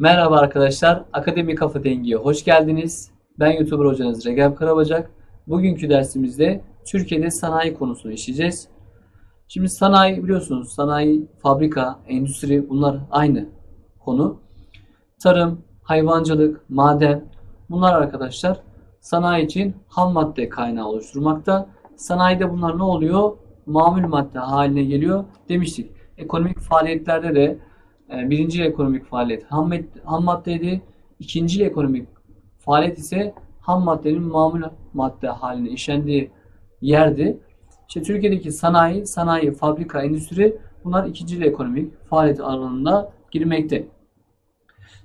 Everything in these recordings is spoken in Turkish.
Merhaba arkadaşlar, Akademi Kafa Dengi'ye hoş geldiniz. Ben YouTuber hocanız Regep Karabacak. Bugünkü dersimizde Türkiye'de sanayi konusunu işleyeceğiz. Şimdi sanayi biliyorsunuz, sanayi, fabrika, endüstri bunlar aynı konu. Tarım, hayvancılık, maden bunlar arkadaşlar sanayi için ham madde kaynağı oluşturmakta. Sanayide bunlar ne oluyor? Mamul madde haline geliyor demiştik. Ekonomik faaliyetlerde de birinci ekonomik faaliyet ham, ham maddeydi. İkinci ekonomik faaliyet ise ham maddenin mamul madde haline işlendiği yerdi. İşte Türkiye'deki sanayi, sanayi, fabrika, endüstri bunlar ikinci ekonomik faaliyet alanında girmekte.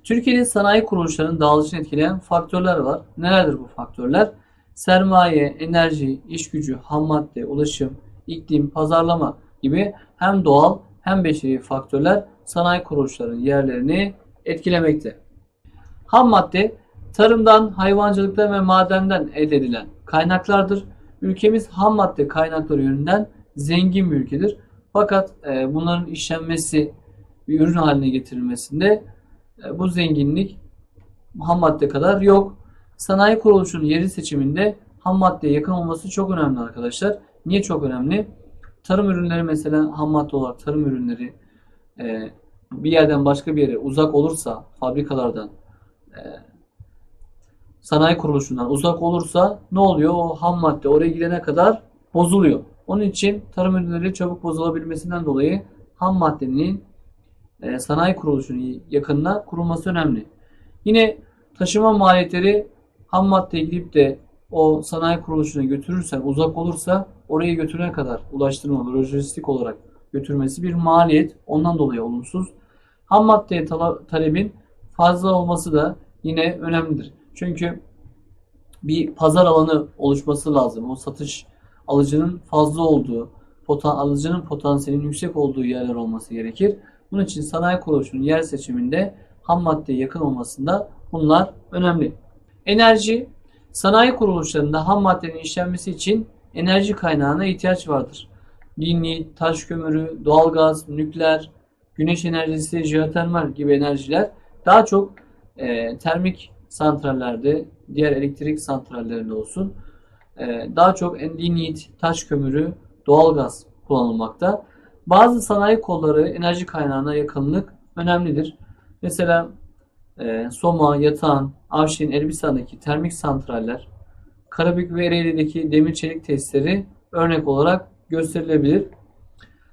Türkiye'de sanayi kuruluşlarının dağılışını etkileyen faktörler var. Nelerdir bu faktörler? Sermaye, enerji, iş gücü, ham madde, ulaşım, iklim, pazarlama gibi hem doğal hem beşeri faktörler sanayi kuruluşlarının yerlerini etkilemekte. Ham madde tarımdan, hayvancılıktan ve madenden elde edilen kaynaklardır. Ülkemiz ham madde kaynakları yönünden zengin bir ülkedir. Fakat e, bunların işlenmesi bir ürün haline getirilmesinde e, bu zenginlik ham madde kadar yok. Sanayi kuruluşunun yeri seçiminde ham maddeye yakın olması çok önemli arkadaşlar. Niye çok önemli? Tarım ürünleri mesela ham madde olarak tarım ürünleri e, bir yerden başka bir yere uzak olursa fabrikalardan e, sanayi kuruluşundan uzak olursa ne oluyor? O ham madde oraya gidene kadar bozuluyor. Onun için tarım ürünleri çabuk bozulabilmesinden dolayı ham maddenin e, sanayi kuruluşunun yakınına kurulması önemli. Yine taşıma maliyetleri ham maddeye gidip de o sanayi kuruluşuna götürürsen uzak olursa oraya götürene kadar ulaştırma lojistik olarak götürmesi bir maliyet. Ondan dolayı olumsuz. Ham maddeye talebin fazla olması da yine önemlidir. Çünkü bir pazar alanı oluşması lazım. O satış alıcının fazla olduğu, potan, alıcının potansiyelinin yüksek olduğu yerler olması gerekir. Bunun için sanayi kuruluşunun yer seçiminde ham maddeye yakın olmasında bunlar önemli. Enerji, sanayi kuruluşlarında ham maddenin işlenmesi için enerji kaynağına ihtiyaç vardır. Lignit, taş kömürü, doğalgaz, nükleer, güneş enerjisi, jeotermal gibi enerjiler daha çok e, termik santrallerde, diğer elektrik santrallerinde olsun e, daha çok lignit, taş kömürü, doğalgaz kullanılmakta. Bazı sanayi kolları enerji kaynağına yakınlık önemlidir. Mesela e, Soma, Yatağan, Avşin, Elbistan'daki termik santraller, Karabük ve Ereğli'deki demir çelik tesisleri örnek olarak gösterilebilir.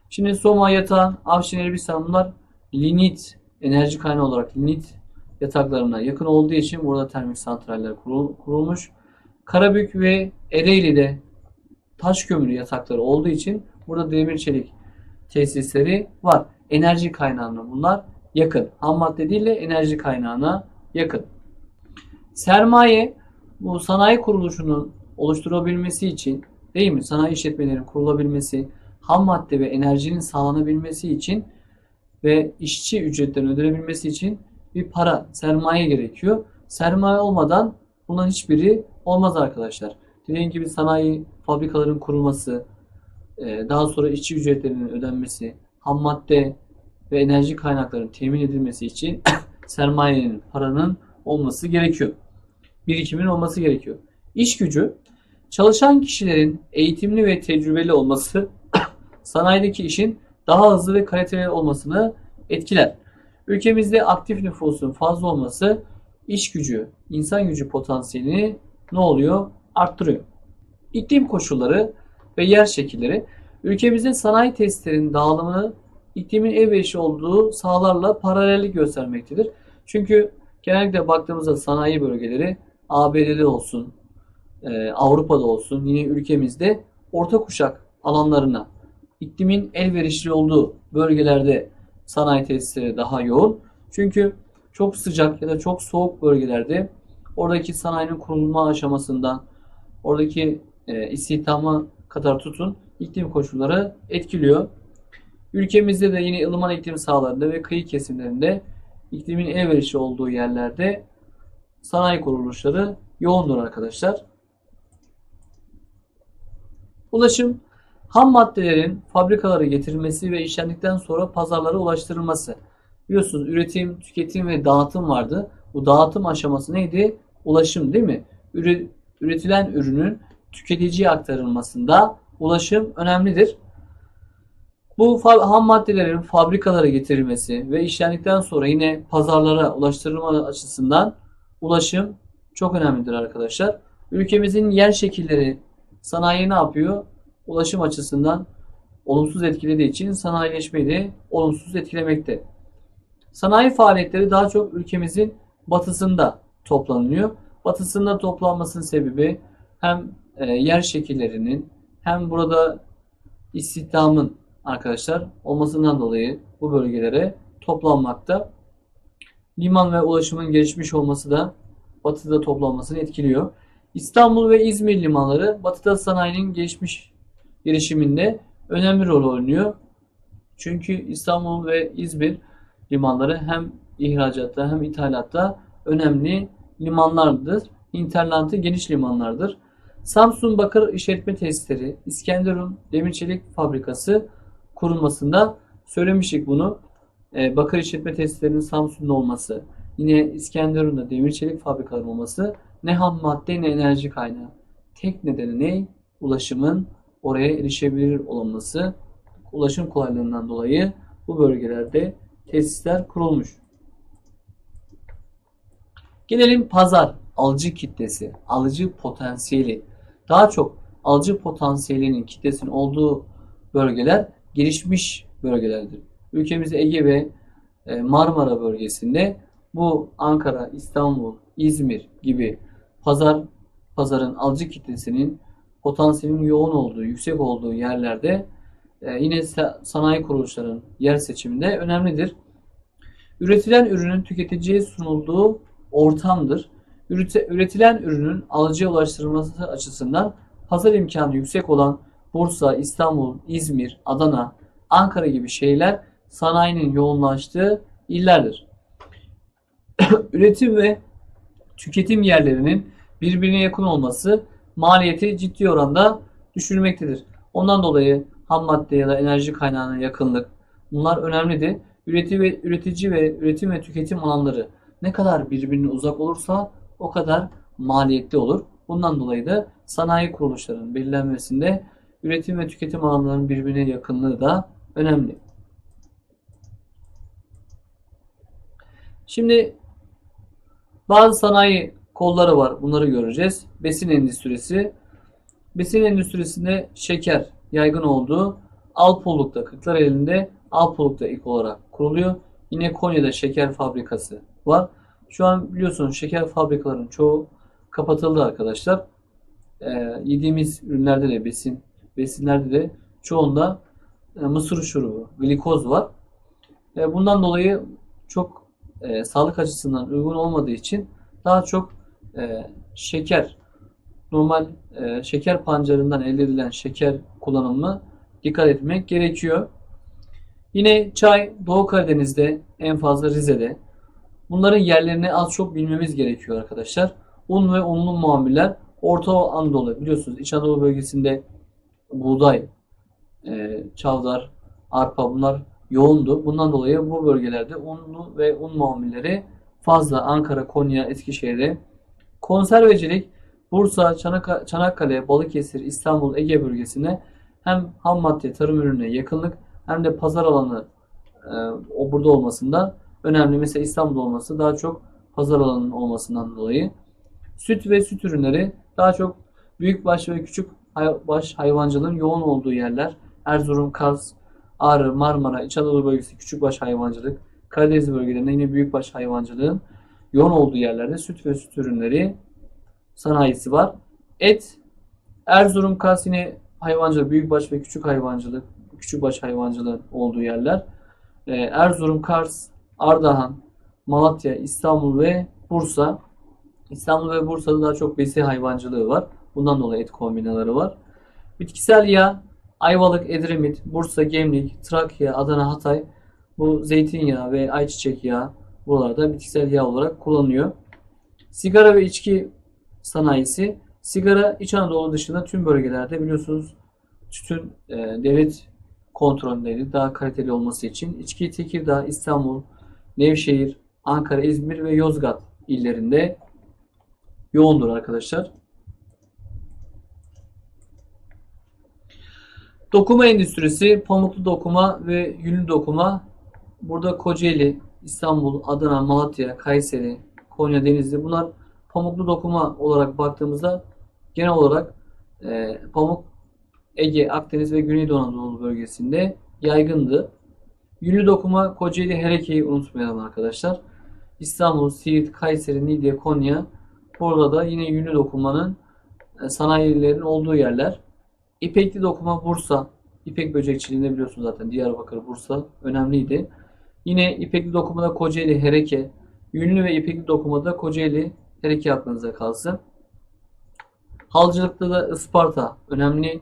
Şimdi Soma, Yatağan, Avşin, Elbistan bunlar lignit enerji kaynağı olarak lignit yataklarına yakın olduğu için burada termik santraller kurul- kurulmuş. Karabük ve Ereğli'de taş kömürü yatakları olduğu için burada demir çelik tesisleri var. Enerji kaynağına bunlar yakın. Ham madde değil de enerji kaynağına yakın. Sermaye bu sanayi kuruluşunun oluşturabilmesi için değil mi? Sanayi işletmelerinin kurulabilmesi, ham madde ve enerjinin sağlanabilmesi için ve işçi ücretlerinin ödenebilmesi için bir para, sermaye gerekiyor. Sermaye olmadan bunların hiçbiri olmaz arkadaşlar. Dediğim gibi sanayi fabrikaların kurulması, e, daha sonra işçi ücretlerinin ödenmesi, ham madde ve enerji kaynaklarının temin edilmesi için sermayenin, paranın olması gerekiyor. Birikimin olması gerekiyor. İş gücü, çalışan kişilerin eğitimli ve tecrübeli olması sanayideki işin daha hızlı ve kaliteli olmasını etkiler. Ülkemizde aktif nüfusun fazla olması iş gücü, insan gücü potansiyelini ne oluyor? Arttırıyor. İklim koşulları ve yer şekilleri ülkemizde sanayi tesislerinin dağılımını iklimin elverişli olduğu sahalarla paralellik göstermektedir. Çünkü genellikle baktığımızda sanayi bölgeleri ABD'de olsun, e, Avrupa'da olsun, yine ülkemizde orta kuşak alanlarına iklimin elverişli olduğu bölgelerde sanayi tesisleri daha yoğun. Çünkü çok sıcak ya da çok soğuk bölgelerde oradaki sanayinin kurulma aşamasından oradaki e, istihdama kadar tutun iklim koşulları etkiliyor. Ülkemizde de yine ılıman iklim sahalarında ve kıyı kesimlerinde iklimin elverişli olduğu yerlerde sanayi kuruluşları yoğundur arkadaşlar. Ulaşım ham maddelerin fabrikalara getirilmesi ve işlendikten sonra pazarlara ulaştırılması. biliyorsunuz üretim, tüketim ve dağıtım vardı. Bu dağıtım aşaması neydi? Ulaşım değil mi? Üre- üretilen ürünün tüketiciye aktarılmasında ulaşım önemlidir. Bu ham maddelerin fabrikalara getirilmesi ve işlendikten sonra yine pazarlara ulaştırılma açısından ulaşım çok önemlidir arkadaşlar. Ülkemizin yer şekilleri sanayi ne yapıyor? Ulaşım açısından olumsuz etkilediği için sanayileşmeyi de olumsuz etkilemekte. Sanayi faaliyetleri daha çok ülkemizin batısında toplanılıyor. Batısında toplanmasının sebebi hem e, yer şekillerinin hem burada istihdamın arkadaşlar olmasından dolayı bu bölgelere toplanmakta. Liman ve ulaşımın gelişmiş olması da batıda toplanmasını etkiliyor. İstanbul ve İzmir limanları batıda sanayinin gelişmiş gelişiminde önemli rol oynuyor. Çünkü İstanbul ve İzmir limanları hem ihracatta hem ithalatta önemli limanlardır. Hinterland'ı geniş limanlardır. Samsun Bakır İşletme Tesisleri, İskenderun Demir Çelik Fabrikası kurulmasında söylemiştik bunu. Ee, bakır işletme tesislerinin Samsun'da olması, yine İskenderun'da demir çelik fabrikaları olması ne ham madde ne enerji kaynağı. Tek nedeni ne? Ulaşımın oraya erişebilir olması. Ulaşım kolaylığından dolayı bu bölgelerde tesisler kurulmuş. Gelelim pazar, alıcı kitlesi, alıcı potansiyeli. Daha çok alıcı potansiyelinin kitlesinin olduğu bölgeler gelişmiş bölgelerdir. Ülkemizde Ege ve e, Marmara bölgesinde bu Ankara, İstanbul, İzmir gibi pazar pazarın alıcı kitlesinin potansiyelinin yoğun olduğu, yüksek olduğu yerlerde e, yine sa- sanayi kuruluşlarının yer seçiminde önemlidir. Üretilen ürünün tüketiciye sunulduğu ortamdır. Üretilen ürünün alıcıya ulaştırılması açısından pazar imkanı yüksek olan Bursa, İstanbul, İzmir, Adana, Ankara gibi şehirler sanayinin yoğunlaştığı illerdir. Üretim ve tüketim yerlerinin birbirine yakın olması maliyeti ciddi oranda düşürmektedir. Ondan dolayı ham madde ya da enerji kaynağına yakınlık bunlar önemlidir. Üretici ve üretici ve üretim ve tüketim alanları ne kadar birbirine uzak olursa o kadar maliyetli olur. Bundan dolayı da sanayi kuruluşlarının belirlenmesinde üretim ve tüketim alanlarının birbirine yakınlığı da önemli. Şimdi bazı sanayi kolları var. Bunları göreceğiz. Besin endüstrisi. Besin endüstrisinde şeker yaygın olduğu Alpoluk'ta, Kırklareli'nde Alpoluk'ta ilk olarak kuruluyor. Yine Konya'da şeker fabrikası var. Şu an biliyorsunuz şeker fabrikalarının çoğu kapatıldı arkadaşlar. Ee, yediğimiz ürünlerde de besin besinlerde de çoğunda e, mısır şurubu, glikoz var. E, bundan dolayı çok e, sağlık açısından uygun olmadığı için daha çok e, şeker, normal e, şeker pancarından elde edilen şeker kullanımına dikkat etmek gerekiyor. Yine çay Doğu Karadeniz'de en fazla Rize'de. Bunların yerlerini az çok bilmemiz gerekiyor arkadaşlar. Un ve unlu muameller Orta Anadolu biliyorsunuz İç Anadolu bölgesinde buğday, e, çavdar, arpa bunlar yoğundu. Bundan dolayı bu bölgelerde unlu ve un mamulleri fazla. Ankara, Konya, Eskişehir'de. Konservecilik Bursa, Çanakkale, Balıkesir, İstanbul, Ege bölgesine hem ham madde tarım ürününe yakınlık hem de pazar alanı e, o burada olmasında önemli. Mesela İstanbul olması daha çok pazar alanının olmasından dolayı. Süt ve süt ürünleri daha çok büyükbaş ve küçük baş hayvancılığın yoğun olduğu yerler. Erzurum, Kars, Ağrı, Marmara, İç Anadolu bölgesi küçükbaş hayvancılık, Karadeniz bölgelerinde yine büyükbaş hayvancılığın yoğun olduğu yerlerde süt ve süt ürünleri sanayisi var. Et, Erzurum, Kars yine hayvancılık, büyükbaş ve küçük hayvancılık, küçükbaş hayvancılığın olduğu yerler. Ee, Erzurum, Kars, Ardahan, Malatya, İstanbul ve Bursa. İstanbul ve Bursa'da daha çok besi hayvancılığı var. Bundan dolayı et kombinaları var. Bitkisel yağ, Ayvalık, Edremit, Bursa, Gemlik, Trakya, Adana, Hatay bu zeytinyağı ve ayçiçek yağı buralarda bitkisel yağ olarak kullanılıyor. Sigara ve içki sanayisi. Sigara İç Anadolu dışında tüm bölgelerde biliyorsunuz tütün e, devlet kontrolündeydi. Daha kaliteli olması için. İçki Tekirdağ, İstanbul, Nevşehir, Ankara, İzmir ve Yozgat illerinde yoğundur arkadaşlar. Dokuma endüstrisi, pamuklu dokuma ve yünlü dokuma. Burada Kocaeli, İstanbul, Adana, Malatya, Kayseri, Konya, Denizli bunlar pamuklu dokuma olarak baktığımızda genel olarak e, pamuk Ege, Akdeniz ve Güneydoğu Anadolu bölgesinde yaygındı. Yünlü dokuma Kocaeli Hereke'yi unutmayalım arkadaşlar. İstanbul, Siirt, Kayseri, Niğde, Konya burada da yine yünlü dokumanın e, sanayilerin olduğu yerler. İpekli dokuma Bursa. İpek böcekçiliğinde biliyorsunuz zaten Diyarbakır, Bursa önemliydi. Yine ipekli dokumada Kocaeli Hereke. Yünlü ve ipekli dokumada Kocaeli Hereke aklınıza kalsın. Halcılıkta da Isparta önemli.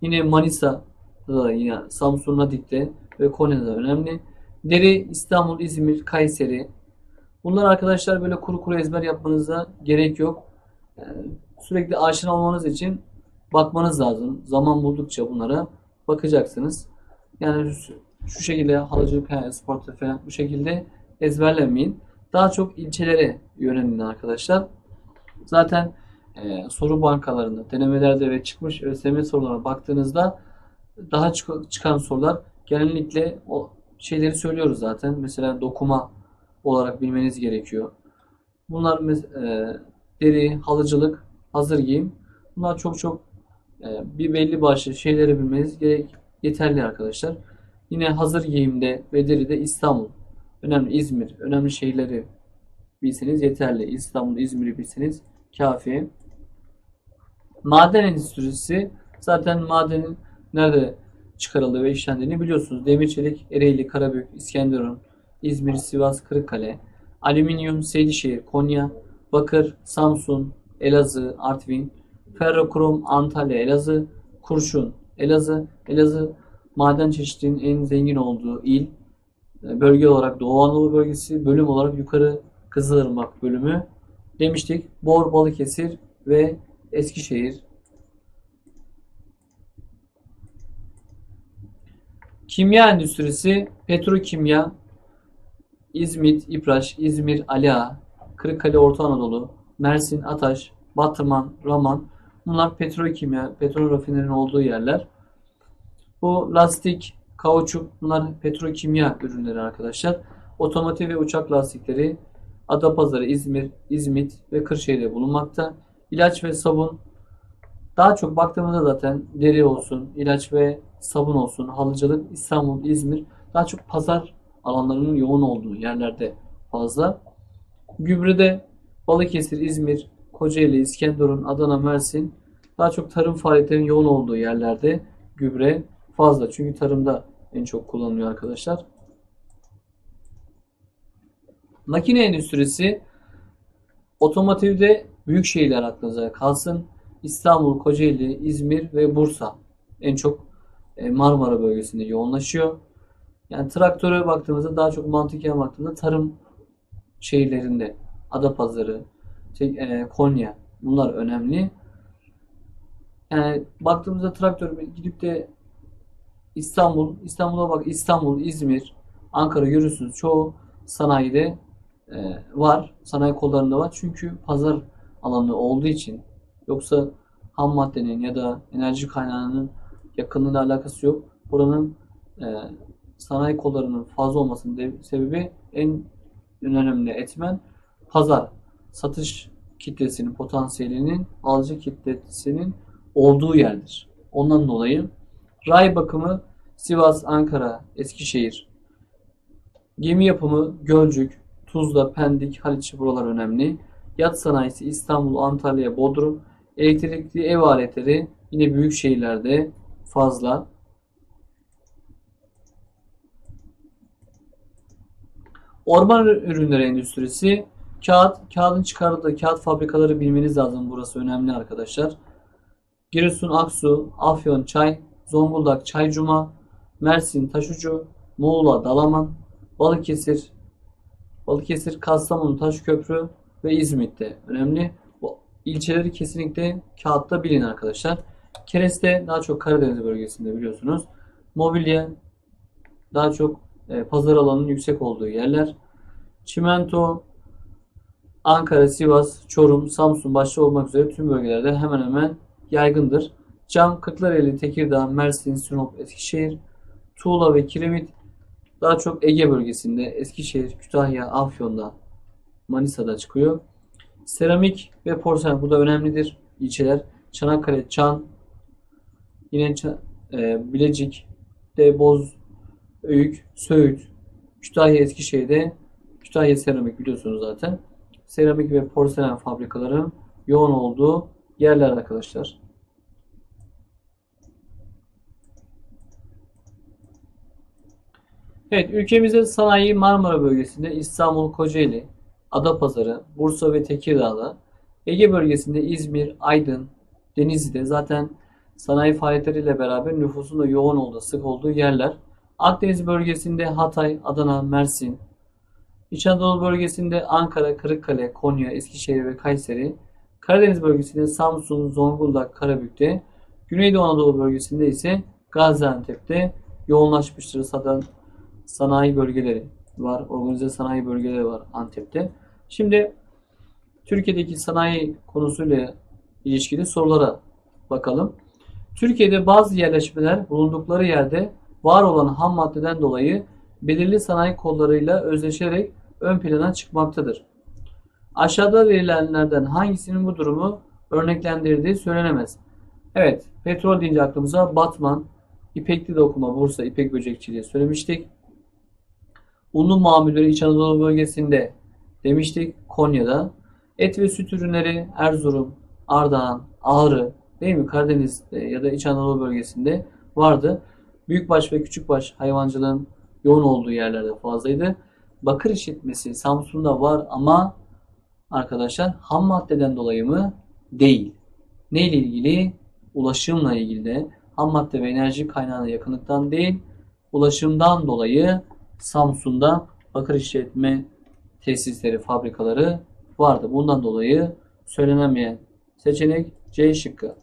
Yine Manisa da yine Samsun Nadik'te ve Konya'da önemli. Deri İstanbul, İzmir, Kayseri. Bunlar arkadaşlar böyle kuru kuru ezber yapmanıza gerek yok. Yani sürekli aşina olmanız için bakmanız lazım. Zaman buldukça bunlara bakacaksınız. Yani şu, şekilde halıcılık, yani sporta falan bu şekilde ezberlemeyin. Daha çok ilçelere yönelin arkadaşlar. Zaten e, soru bankalarında, denemelerde ve çıkmış ÖSYM sorularına baktığınızda daha çık- çıkan sorular genellikle o şeyleri söylüyoruz zaten. Mesela dokuma olarak bilmeniz gerekiyor. Bunlar e, deri, halıcılık, hazır giyim. Bunlar çok çok e, bir belli başlı şeyleri bilmeniz gerek yeterli arkadaşlar. Yine hazır giyimde ve deride İstanbul, önemli İzmir, önemli şeyleri bilseniz yeterli. İstanbul, İzmir'i bilseniz kafi. Maden endüstrisi zaten madenin nerede çıkarıldığı ve işlendiğini biliyorsunuz. Demir, çelik, Ereğli, Karabük, İskenderun, İzmir, Sivas, Kırıkkale, alüminyum, Seydişehir, Konya, bakır, Samsun, Elazığ, Artvin, ferrokrom, Antalya, Elazığ, kurşun, Elazığ, Elazığ maden çeşitliliğinin en zengin olduğu il. E, Bölge olarak Doğu Anadolu bölgesi, bölüm olarak yukarı Kızılırmak bölümü demiştik. Bor, Balıkesir ve Eskişehir. Kimya endüstrisi, petrokimya, İzmit, İpraş, İzmir, Aliağa, Kırıkkale, Orta Anadolu, Mersin, Ataş, Batman, Raman. Bunlar petrokimya, petrol rafinerinin olduğu yerler. Bu lastik, kauçuk bunlar petrokimya ürünleri arkadaşlar. Otomotiv ve uçak lastikleri Adapazarı, İzmir, İzmit ve Kırşehir'de bulunmakta. İlaç ve sabun daha çok baktığımızda zaten deri olsun, ilaç ve sabun olsun, halıcılık, İstanbul, İzmir daha çok pazar alanlarının yoğun olduğu yerlerde fazla. Gübrede Balıkesir, İzmir, Kocaeli, İskenderun, Adana, Mersin daha çok tarım faaliyetlerinin yoğun olduğu yerlerde gübre fazla. Çünkü tarımda en çok kullanılıyor arkadaşlar. Makine endüstrisi otomotivde büyük şehirler aklınıza kalsın. İstanbul, Kocaeli, İzmir ve Bursa en çok e, Marmara bölgesinde yoğunlaşıyor. Yani traktöre baktığımızda daha çok mantıken baktığımızda tarım şehirlerinde Adapazarı, şey, e, Konya bunlar önemli. Yani baktığımızda traktör gidip de İstanbul, İstanbul'a bak İstanbul, İzmir, Ankara görürsünüz çoğu sanayide e, var. Sanayi kollarında var. Çünkü pazar alanı olduğu için yoksa ham maddenin ya da enerji kaynağının yakınlığıyla alakası yok. Buranın e, sanayi kollarının fazla olmasının sebebi en önemli etmen pazar. Satış kitlesinin, potansiyelinin, alıcı kitlesinin olduğu yerdir. Ondan dolayı ray bakımı Sivas, Ankara, Eskişehir, gemi yapımı Gölcük, Tuzla, Pendik, Haliç buralar önemli. Yat sanayisi İstanbul, Antalya, Bodrum, elektrikli ev aletleri yine büyük şehirlerde fazla. Orman ürünleri endüstrisi, kağıt, kağıdın çıkarıldığı kağıt fabrikaları bilmeniz lazım. Burası önemli arkadaşlar. Giresun, Aksu, Afyon, Çay, Zonguldak, Çaycuma, Mersin, Taşucu, Muğla, Dalaman, Balıkesir, Balıkesir, Kastamonu, Taşköprü ve İzmit'te önemli. Bu ilçeleri kesinlikle kağıtta bilin arkadaşlar. Kereste daha çok Karadeniz bölgesinde biliyorsunuz. Mobilya daha çok e, pazar alanının yüksek olduğu yerler. çimento, Ankara, Sivas, Çorum, Samsun başta olmak üzere tüm bölgelerde hemen hemen yaygındır. Cam, Kırklareli, Tekirdağ, Mersin, Sinop, Eskişehir, Tuğla ve kiremit daha çok Ege bölgesinde, Eskişehir, Kütahya, Afyon'da, Manisa'da çıkıyor. Seramik ve porselen bu da önemlidir. İlçeler Çanakkale, Çan, yine Ça- e, Bilecik, de Öğük, Söğüt, Kütahya, Eskişehir'de Kütahya seramik biliyorsunuz zaten. Seramik ve porselen fabrikaların yoğun olduğu yerler arkadaşlar. Evet, ülkemizde sanayi Marmara bölgesinde İstanbul, Kocaeli, Adapazarı, Bursa ve Tekirdağ'da, Ege bölgesinde İzmir, Aydın, Denizli'de zaten sanayi faaliyetleriyle beraber nüfusun da yoğun olduğu, sık olduğu yerler. Akdeniz bölgesinde Hatay, Adana, Mersin, İç Anadolu bölgesinde Ankara, Kırıkkale, Konya, Eskişehir ve Kayseri, Karadeniz bölgesinde Samsun, Zonguldak, Karabük'te, Güneydoğu Anadolu bölgesinde ise Gaziantep'te yoğunlaşmıştır zaten sanayi bölgeleri var. Organize sanayi bölgeleri var Antep'te. Şimdi Türkiye'deki sanayi konusuyla ilişkili sorulara bakalım. Türkiye'de bazı yerleşmeler bulundukları yerde var olan ham maddeden dolayı belirli sanayi kollarıyla özleşerek ön plana çıkmaktadır. Aşağıda verilenlerden hangisinin bu durumu örneklendirdiği söylenemez. Evet, petrol deyince aklımıza Batman, İpekli dokuma, Bursa, İpek böcekçiliği söylemiştik. Unlu mamulleri İç Anadolu bölgesinde demiştik Konya'da. Et ve süt ürünleri Erzurum, Ardahan, Ağrı değil mi Karadeniz'de ya da İç Anadolu bölgesinde vardı. Büyükbaş ve küçükbaş hayvancılığın yoğun olduğu yerlerde fazlaydı. Bakır işletmesi Samsun'da var ama arkadaşlar ham maddeden dolayı mı? Değil. Neyle ilgili? Ulaşımla ilgili de ham madde ve enerji kaynağına yakınlıktan değil, ulaşımdan dolayı Samsun'da bakır işletme tesisleri, fabrikaları vardı. Bundan dolayı söylenemeyen seçenek C şıkkı.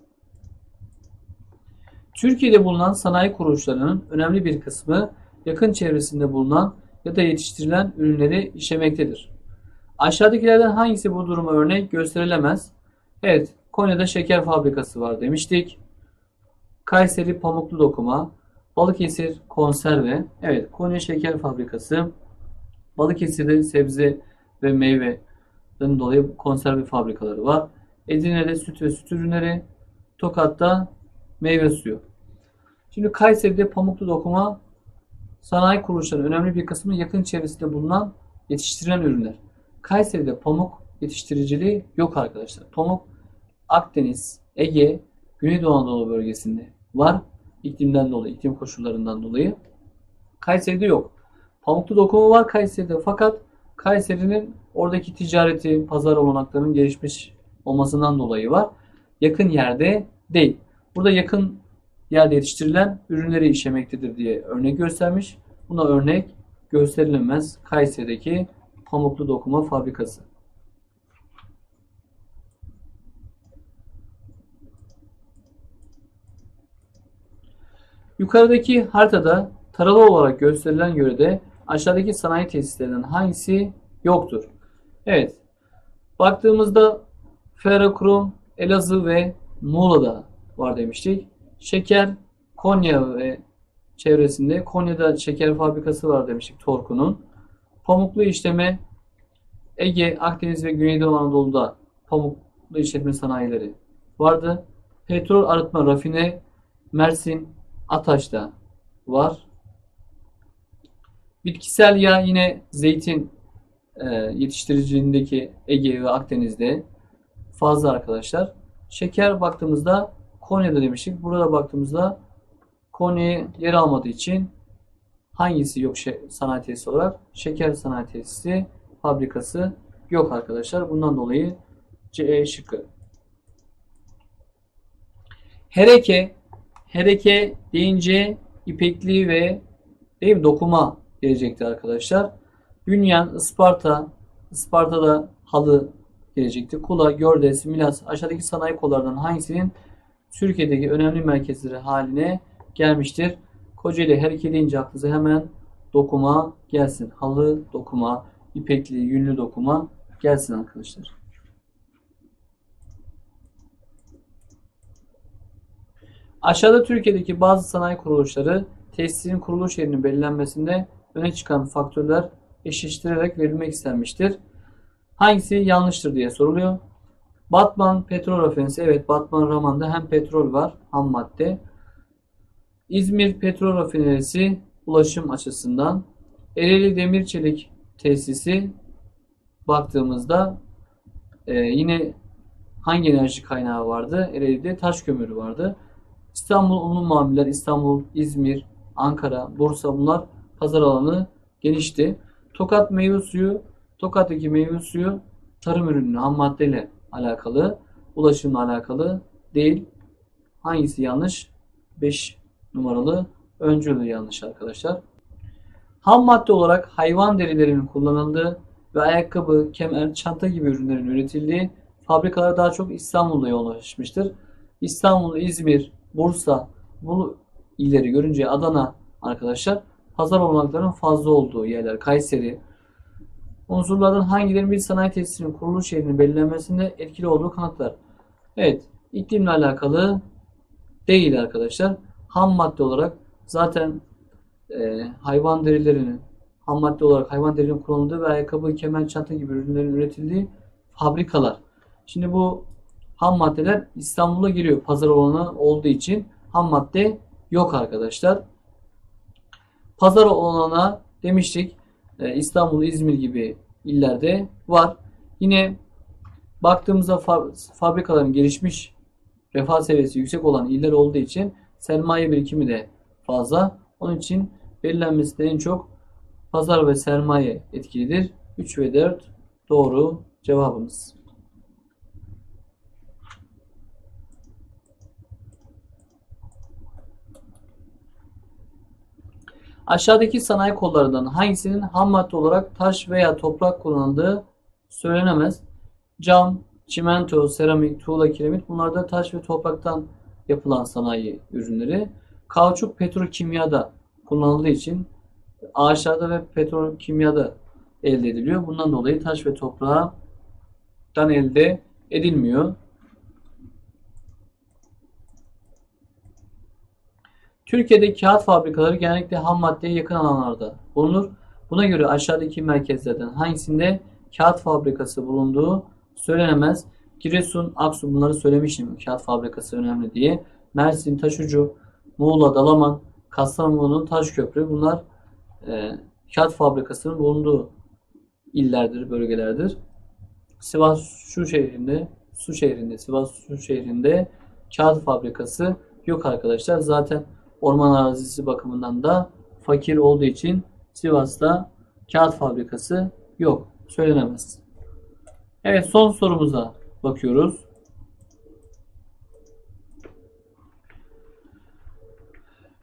Türkiye'de bulunan sanayi kuruluşlarının önemli bir kısmı yakın çevresinde bulunan ya da yetiştirilen ürünleri işlemektedir. Aşağıdakilerden hangisi bu duruma örnek gösterilemez? Evet, Konya'da şeker fabrikası var demiştik. Kayseri pamuklu dokuma, Balıkesir konserve. Evet, Konya şeker fabrikası. Balıkesir'de sebze ve meyveden dolayı konserve fabrikaları var. Edirne'de süt ve süt ürünleri. Tokat'ta meyve suyu. Şimdi Kayseri'de pamuklu dokuma sanayi kuruluşlarının önemli bir kısmı yakın çevresinde bulunan yetiştirilen ürünler. Kayseri'de pamuk yetiştiriciliği yok arkadaşlar. Pamuk Akdeniz, Ege, Güneydoğu Anadolu bölgesinde var. İklimden dolayı, iklim koşullarından dolayı. Kayseri'de yok. Pamuklu dokuma var Kayseri'de fakat Kayseri'nin oradaki ticareti, pazar olanaklarının gelişmiş olmasından dolayı var. Yakın yerde değil. Burada yakın yerde yetiştirilen ürünleri işlemektedir diye örnek göstermiş. Buna örnek gösterilemez Kayseri'deki pamuklu dokuma fabrikası. Yukarıdaki haritada taralı olarak gösterilen yörede aşağıdaki sanayi tesislerinden hangisi yoktur? Evet. Baktığımızda ferrokrom, Elazığ ve Muğla'da var demiştik. Şeker Konya ve çevresinde Konya'da şeker fabrikası var demiştik Torku'nun. Pamuklu işleme Ege, Akdeniz ve Güneydoğu Anadolu'da pamuklu işletme sanayileri vardı. Petrol arıtma rafine Mersin, Ataş'ta var. Bitkisel yağ yine zeytin e, yetiştiriciliğindeki Ege ve Akdeniz'de fazla arkadaşlar. Şeker baktığımızda Konya'da demiştik. Burada baktığımızda Konya'ya yer almadığı için hangisi yok sanayi tesisi olarak? Şeker sanayi tesisi fabrikası yok arkadaşlar. Bundan dolayı C şıkkı. Hereke Hereke deyince ipekli ve değil mi dokuma gelecekti arkadaşlar. Bünyan, Isparta, Isparta'da halı gelecekti. Kula, Gördes, Milas aşağıdaki sanayi kollardan hangisinin Türkiye'deki önemli merkezleri haline gelmiştir? Kocaeli Hereke deyince aklınıza hemen dokuma gelsin. Halı, dokuma, ipekli, yünlü dokuma gelsin arkadaşlar. Aşağıda Türkiye'deki bazı sanayi kuruluşları tesisin kuruluş yerinin belirlenmesinde öne çıkan faktörler eşleştirilerek verilmek istenmiştir. Hangisi yanlıştır diye soruluyor. Batman petrol rafinesi. Evet Batman Raman'da hem petrol var ham madde. İzmir petrol rafinerisi ulaşım açısından. Ereğli demir çelik tesisi baktığımızda e, yine hangi enerji kaynağı vardı? Ereğli'de taş kömürü vardı. İstanbul unlu mamuller, İstanbul, İzmir, Ankara, Bursa bunlar pazar alanı genişti. Tokat meyve suyu, Tokat'taki meyve suyu tarım ürünü ham maddeyle alakalı, ulaşımla alakalı değil. Hangisi yanlış? 5 numaralı öncülü yanlış arkadaşlar. Ham madde olarak hayvan derilerinin kullanıldığı ve ayakkabı, kemer, çanta gibi ürünlerin üretildiği fabrikalar daha çok İstanbul'da yoğunlaşmıştır. İstanbul, İzmir, Bursa bu illeri görünce Adana arkadaşlar pazar olanaklarının fazla olduğu yerler. Kayseri. Unsurlardan hangileri bir sanayi tesisinin kuruluş yerinin belirlenmesinde etkili olduğu kanıtlar. Evet, iklimle alakalı değil arkadaşlar. Ham madde olarak zaten e, hayvan derilerinin ham madde olarak hayvan derilerinin kullanıldığı ve ayakkabı, kemer, çanta gibi ürünlerin üretildiği fabrikalar. Şimdi bu ham maddeler İstanbul'a giriyor. Pazar alanı olduğu için ham madde yok arkadaşlar. Pazar olana demiştik e, İstanbul, İzmir gibi illerde var. Yine baktığımızda fa- fabrikaların gelişmiş refah seviyesi yüksek olan iller olduğu için sermaye birikimi de fazla. Onun için belirlenmesi de en çok pazar ve sermaye etkilidir. 3 ve 4 doğru cevabımız. Aşağıdaki sanayi kollarından hangisinin ham madde olarak taş veya toprak kullanıldığı söylenemez. Cam, çimento, seramik, tuğla, kiremit bunlar da taş ve topraktan yapılan sanayi ürünleri. Kauçuk petrokimyada kullanıldığı için ağaçlarda ve petrokimyada elde ediliyor. Bundan dolayı taş ve toprağdan elde edilmiyor. Türkiye'de kağıt fabrikaları genellikle ham maddeye yakın alanlarda bulunur. Buna göre aşağıdaki merkezlerden hangisinde kağıt fabrikası bulunduğu söylenemez. Giresun, Aksu bunları söylemiştim. Kağıt fabrikası önemli diye. Mersin, Taşucu, Muğla, Dalaman, Kastamonu, Taşköprü bunlar e, kağıt fabrikasının bulunduğu illerdir, bölgelerdir. Sivas şu şehrinde, su şehrinde, Sivas su şehrinde kağıt fabrikası yok arkadaşlar. Zaten orman arazisi bakımından da fakir olduğu için Sivas'ta kağıt fabrikası yok. Söylenemez. Evet son sorumuza bakıyoruz.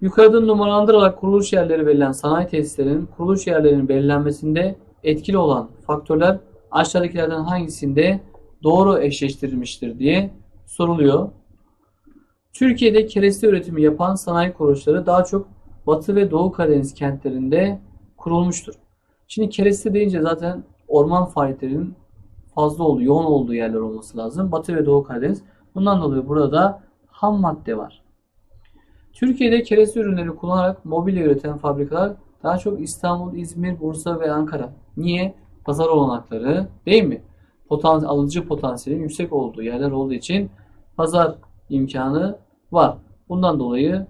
Yukarıda numaralandırarak kuruluş yerleri verilen sanayi tesislerinin kuruluş yerlerinin belirlenmesinde etkili olan faktörler aşağıdakilerden hangisinde doğru eşleştirilmiştir diye soruluyor. Türkiye'de kereste üretimi yapan sanayi kuruluşları daha çok Batı ve Doğu Karadeniz kentlerinde kurulmuştur. Şimdi kereste deyince zaten orman faaliyetlerinin fazla olduğu, yoğun olduğu yerler olması lazım. Batı ve Doğu Karadeniz. Bundan dolayı burada ham madde var. Türkiye'de kereste ürünleri kullanarak mobilya üreten fabrikalar daha çok İstanbul, İzmir, Bursa ve Ankara. Niye? Pazar olanakları değil mi? Potans alıcı potansiyelin yüksek olduğu yerler olduğu için pazar imkanı var. Bundan dolayı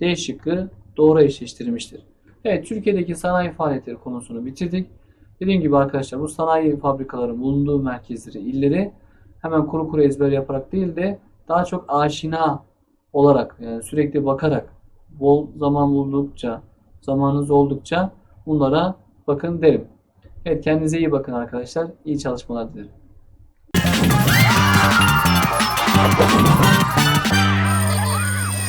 D şıkkı doğru eşleştirilmiştir. Evet Türkiye'deki sanayi faaliyetleri konusunu bitirdik. Dediğim gibi arkadaşlar bu sanayi fabrikaların bulunduğu merkezleri, illeri hemen kuru kuru ezber yaparak değil de daha çok aşina olarak yani sürekli bakarak bol zaman buldukça, zamanınız oldukça bunlara bakın derim. Evet kendinize iyi bakın arkadaşlar. İyi çalışmalar dilerim. Thank you.